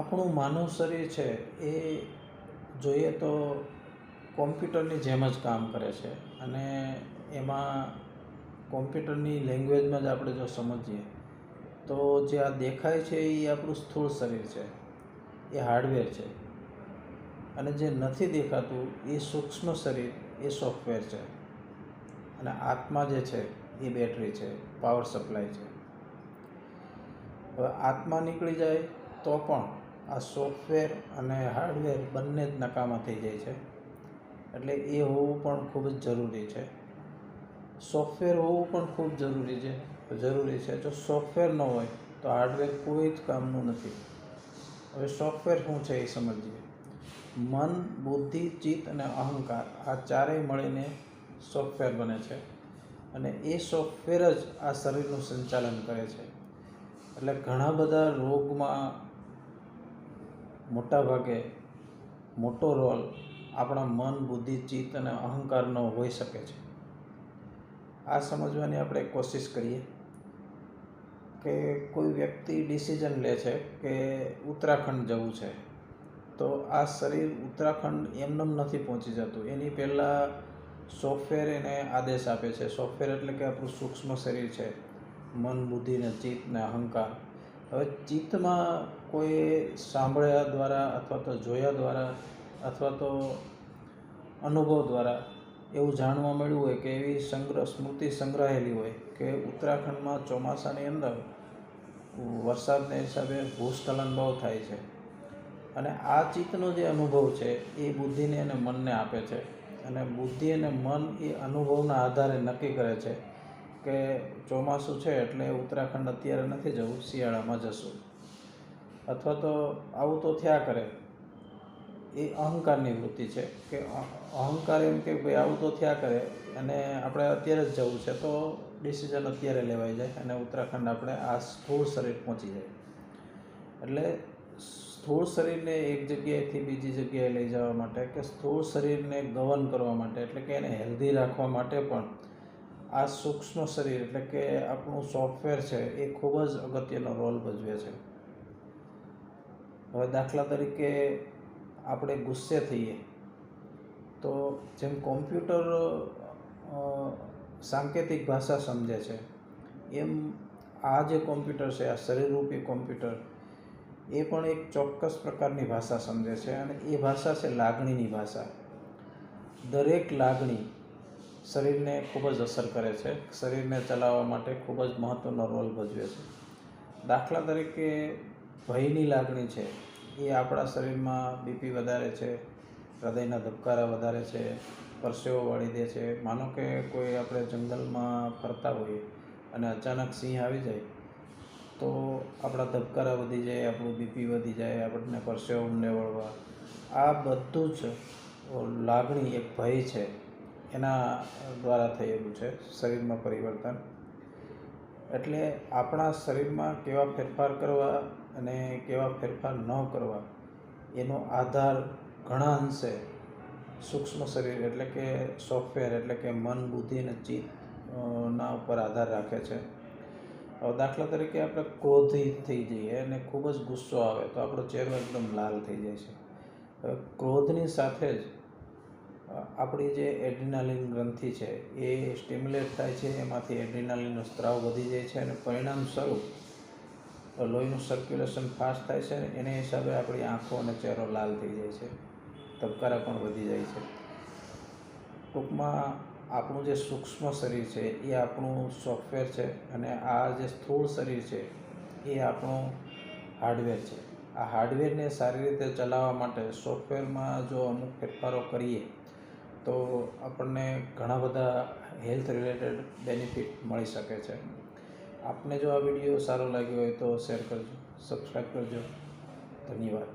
આપણું માનવ શરીર છે, એ જોઈએ તો કોમ્પ્યુટરની જેમ જ કામ કરે છે. અને એમાં કોમ્પ્યુટરની લેંગ્વેજમાં જ આપણે જો સમજીએ, તો જે આ દેખાય છે એ આપણું સ્થૂળ શરીર છે, એ હાર્ડવેર છે. અને જે નથી દેખાતું એ સૂક્ષ્મ શરીર, એ સોફ્ટવેર છે. અને આત્મા જે છે એ બેટરી છે, પાવર સપ્લાય છે. હવે આત્મા નીકળી જાય તો પણ આ સોફ્ટવેર અને હાર્ડવેર બંને જ નકામા થઈ જાય છે. એટલે એ હોવું પણ ખૂબ જ જરૂરી છે. સોફ્ટવેર હોવું પણ ખૂબ જરૂરી છે. જરૂરી છે. જો સોફ્ટવેર ન હોય, તો હાર્ડવેર કોઈ જ કામનું નથી. હવે સોફ્ટવેર શું છે એ સમજીએ. મન, બુદ્ધિ, ચિત્ત અને અહંકાર આ ચારેય મળીને સોફ્ટવેર બને છે. અને એ સોફ્ટવેર જ આ શરીરનું સંચાલન કરે છે. એટલે ઘણા બધા રોગમાં મોટા ભાગે મોટો રોલ આપણા મન, બુદ્ધિ, ચિત્ત અને અહંકારનો હોઈ શકે છે. આ સમજવાની આપણે કોશિશ કરીએ કે કોઈ વ્યક્તિ ડિસિઝન લે છે કે ઉત્તરાખંડ જવું છે, તો આ શરીર ઉત્તરાખંડ એમનેમ નથી પહોંચી જતું. એની પહેલાં સોફ્ટવેર એને આદેશ આપે છે. સોફ્ટવેર એટલે કે આપણું સૂક્ષ્મ શરીર છે. મન, બુદ્ધિ ને ચિત્ત ને અહંકાર. હવે ચિત્તમાં કોઈ સાંભળ્યા દ્વારા અથવા તો જોયા દ્વારા અથવા તો અનુભવ દ્વારા એવું જાણવા મળ્યું હોય કે એવી સંગ્રહ, સ્મૃતિ સંગ્રહાયેલી હોય કે ઉત્તરાખંડમાં ચોમાસાની અંદર વરસાદને હિસાબે ભૂસ્ખલન બહુ થાય છે. અને આ ચિત્તનો જે અનુભવ છે એ બુદ્ધિને અને મનને આપે છે. અને બુદ્ધિ અને મન એ અનુભવના આધારે નક્કી કરે છે કે ચોમાસું છે એટલે ઉત્તરાખંડ અત્યારે નથી જવું, શિયાળામાં જશું. અથવા તો આવું તો થયા કરે. એ અહંકારની વૃત્તિ છે કે અહંકાર એમ કે ભાઈ આવું તો થયા કરે અને આપણે અત્યારે જ જવું છે, તો ડિસિઝન અત્યારે લેવાઈ જાય અને ઉત્તરાખંડ આપણે આ સ્થૂળ શરીર પહોંચી જાય. એટલે સ્થૂળ શરીરને એક જગ્યાએથી બીજી જગ્યાએ લઈ જવા માટે કે સ્થૂળ શરીરને ગવન કરવા માટે એટલે કે એને હેલ્ધી રાખવા માટે પણ આ સૂક્ષ્મ શરીર એટલે કે આપણું સોફ્ટવેર છે એ ખૂબ જ અગત્યનો રોલ ભજવે છે. હવે દાખલા તરીકે આપણે ગુસ્સે થઈએ, તો જેમ કોમ્પ્યુટર સાંકેતિક ભાષા સમજે છે, એમ આ જે કોમ્પ્યુટર છે, આ શરીરરૂપી કોમ્પ્યુટર, એ પણ એક ચોક્કસ પ્રકારની ભાષા સમજે છે અને એ ભાષા છે લાગણીની ભાષા. દરેક લાગણી શરીરને ખૂબ જ અસર કરે છે, શરીરને ચલાવવા માટે ખૂબ જ મહત્ત્વનો રોલ ભજવે છે. દાખલા તરીકે ભયની લાગણી છે. એ આપણા શરીરમાં બીપી વધારે છે, હૃદયના ધબકારા વધારે છે, પરસેવો વાળી દે છે. માનો કે કોઈ આપણે જંગલમાં ફરતા હોઈએ અને અચાનક સિંહ આવી જાય, તો આપણા ધબકારા વધી જાય, આપણું બીપી વધી જાય, આપણને પરસેવો ઊંડે વળવા. આ બધું જ લાગણી, એક ભય છે. એના દ્વારા થયેલું છે શરીરમાં પરિવર્તન. એટલે આપણા શરીરમાં કેવા ફેરફાર કરવા અને કેવા ફેરફાર ન કરવા, એનો આધાર ઘણા અંશે સૂક્ષ્મ શરીર એટલે કે સોફ્ટવેર એટલે કે મન, બુદ્ધિ અને ચિત્ત ના ઉપર આધાર રાખે છે. હવે દાખલા તરીકે આપણે ક્રોધિત થઈ જઈએ અને ખૂબ જ ગુસ્સો આવે તો આપણો ચહેરો એકદમ લાલ થઈ જાય છે. હવે ક્રોધની સાથે જ આપણી જે એડ્રિનાલિન ગ્રંથિ છે એ સ્ટિમ્યુલેટ થાય છે, એમાંથી એડ્રિનાલિનનો સ્ત્રાવ વધી જાય છે અને પરિણામ સ્વરૂપ લોહીનું સર્ક્યુલેશન ફાસ્ટ થાય છે, એને હિસાબે આપણી આંખો અને ચહેરો લાલ થઈ જાય છે, ધબકારા પણ વધી જાય છે. ટૂંકમાં આપણું જે સૂક્ષ્મ શરીર છે, એ આપણું સોફ્ટવેર છે અને આ જે સ્થૂળ શરીર છે, એ આપણું હાર્ડવેર છે. આ હાર્ડવેરને સારી રીતે ચલાવવા માટે સોફ્ટવેરમાં જો અમુક ફેરફારો કરીએ, તો આપણને ઘણા બધા હેલ્થ રિલેટેડ બેનિફિટ મળી શકે છે. આપને જો આ વીડિયો સારો લાગ્યો હોય તો શેર કરજો સબસ્ક્રાઈબ કરજો. ધન્યવાદ.